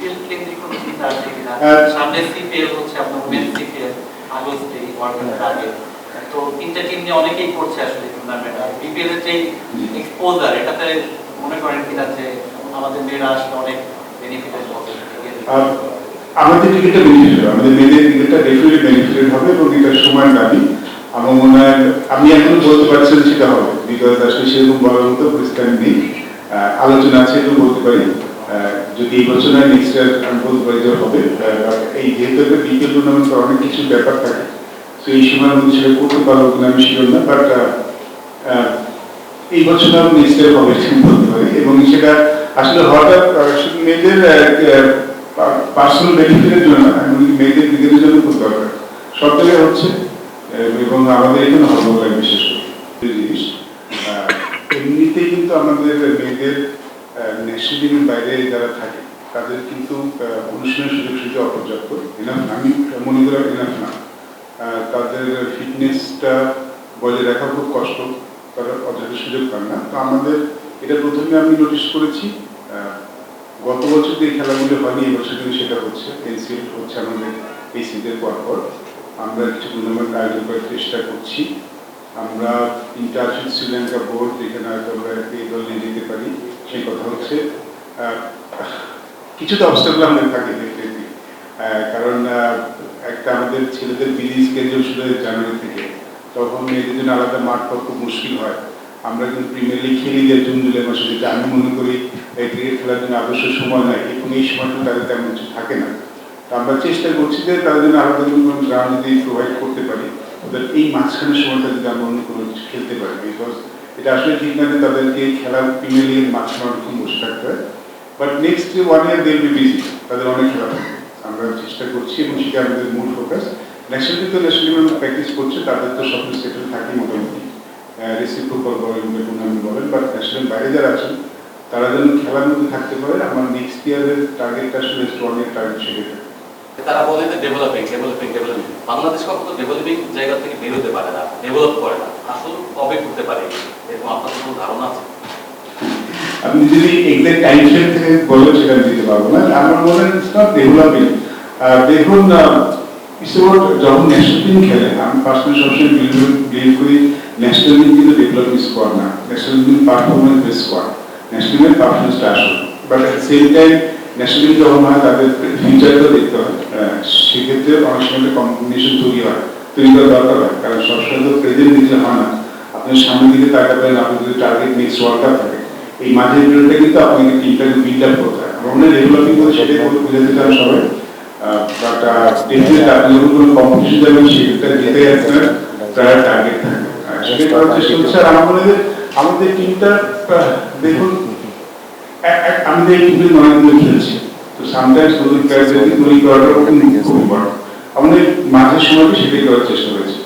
BPL কেন্দ্রিক কোনো চিন্তা আছে কিনা হ্যাঁ। সামনে সিপিএল হচ্ছে আপনার উমেন সিপিএল আগস্টে ওয়ার্ল্ড আগে। তো তিনটা টিম নিয়ে অনেকেই করছে আসলে টুর্নামেন্ট আর বিপিএল এর যে এক্সপোজার এটাতে মনে করেন কিনা যে আমাদের মেয়েরা আসলে অনেক বেনিফিটেড হবে আমাদের ক্রিকেটটা বেনিফিটেড আমাদের মেয়েদের ক্রিকেটটা ডেফিনেটলি বেনিফিটেড হবে এবং এটা সময় দাবি আমার মনে হয় আমি এখন বলতে পারছি সেটা হবে বিকজ আসলে সেরকম বলার মতো পরিষ্কার নেই। আলোচনা আছে বলতে পারি। যদি এই বছর হয় নেক্সট হবে এই যেহেতু একটা বিপিএল টুর্নামেন্ট অনেক কিছু ব্যাপার থাকে, তো এই সময়ের মধ্যে সেটা করতে পারব কিনা আমি শিওর না বাট এই বছর আমি নেক্সট হবে বলতে পারি। এবং সেটা আসলে শুধু মেয়েদের পার্সোনাল বেনিফিটের জন্য এমনকি মেয়েদের ক্রিকেটের জন্য খুব দরকার। সব জায়গায় হচ্ছে এবং আমাদের এখানে হবে বিশেষ করি। জিনিস এমনিতেই কিন্তু আমাদের মেয়েদের টিমের বাইরে যারা থাকে, তাদের কিন্তু অনুষ্ঠানের সুযোগ সুবিধা অপর্যাপ্ত। এনাফ আমি মনে করি এনাফ না। তাদের ফিটনেসটা বজায় রাখা খুব কষ্ট, তারা অযথা সুযোগ পান না। তো আমাদের এটা প্রথমে আমি নোটিশ করেছি গত বছর যে খেলাগুলো হয়নি এবছর কিন্তু সেটা হচ্ছে এনসিএল হচ্ছে আমাদের এই সিজনের পর পর আমরা কিছু টুর্নামেন্ট আয়োজন করার চেষ্টা করছি। আমরা ইন্টারন্যাশনাল শ্রীলঙ্কা বোর্ড যেখানে হয়তো আমরা এই দল নিয়ে যেতে পারি সেই কথা হচ্ছে। কিছুটা অবস্থাগুলো আমাদের থাকে। কারণ একটা আমাদের ছেলেদের বিলি স্কেজুল শুরু হয় জানুয়ারি থেকে। তখন মেয়েদের জন্য আলাদা মাঠ পাওয়া খুব মুশকিল হয়। আমরা কিন্তু প্রিমিয়ার লিগ খেলি যে জুন, জুলাই মাসে যেটা আমি মনে করি, এই ক্রিকেট খেলার জন্য আদর্শ সময় নয় এবং এই সময়টা তাদের তেমন কিছু থাকে না। তো আমরা চেষ্টা করছি যে তাদের জন্য আলাদা কোনো গ্রাউন্ড যদি প্রোভাইড করতে পারি ওদের এই মাঝখানের সময়টা যদি আমরা অন্য কোনো কিছু খেলতে পারি। বিকজ এটা আসলে ঠিক না যে তাদেরকে খেলার প্রিমিয়ার লিগের মাঝখানে অনেকক্ষণ বসে থাকতে হয়। But next one year they be busy তাদের অনেক খেলা থাকবে আমরা চেষ্টা করছি এবং সেটা আমাদের মূল ফোকাস ন্যাশনাল তো ন্যাশনাল টিম প্র্যাকটিস করছে, তাদের তো সব সেটেল থাকে মোটামুটি। ফুটবল বলেন বা টুর্নামেন্ট বলেন বাট ন্যাশনাল বাইরে যারা আছেন, তারা যেন খেলার মধ্যে থাকতে পারে। আমার নেক্সট ইয়ারের টার্গেটটা আসলে স্ট্রং এর টার্গেট সেটা তারা বলে যে ডেভেলপিং ডেভেলপিং ডেভেলপিং বাংলাদেশ কখনো ডেভেলপিং জায়গা থেকে বেরোতে পারে না ডেভেলপ করে না। আসলে কবে করতে পারে এরকম আপনার কোনো ধারণা আছে? আপনি যদি এক্সাক্ট টাইম থেকে বলেন সেটা দিতে পারব না। আমার মনে হয় ইটস ডেভেলপিং দেখুন ইটস যখন ন্যাশনাল টিম খেলে, আমি পার্সোনালি সবসময় বিলিভ করি ন্যাশনাল টিম কিন্তু ডেভেলপিং স্কোয়াড না। National team performance base squad national টিমের পারফরমেন্সটা আসল। But at same time national যখন হয় তাদের ফিউচারটা দেখতে হয় সেক্ষেত্রে অনেক সময় কম্বিনেশন তৈরি হয়, তৈরি করা দরকার হয়, কারণ সবসময় তো প্রেজেন্ট দিলে হয় না। আপনি সামনের দিকে তাকাবেন, আপনি যদি টার্গেট নেক্সট ওয়ার্ল্ড থাকে, এই মাঝের পিরিয়ডটা কিন্তু আপনাকে টিমটাকে বিল্ড আপ করতে হয়। আমরা মনে ডেভেলপিং করে সেটাই বুঝাতে চান সবাই বাট ডেফিনেট আপনি যখন কোনো কম্পিটিশন যাবেন সেটা যেতে আপনার প্রায় টার্গেট থাকে সেটাই করার চেষ্টা হচ্ছে, আর আমার মনে হয় আমাদের টিমটা দেখুন এক- আমাদের এই টিমে দিন খেলছে তো সামটাইমস নতুন প্লেয়ারদেরকে তৈরি করাটা খুব ইম্পর্টেন্ট আমাদের মাঝের সময় সেটাই করার চেষ্টা করেছি।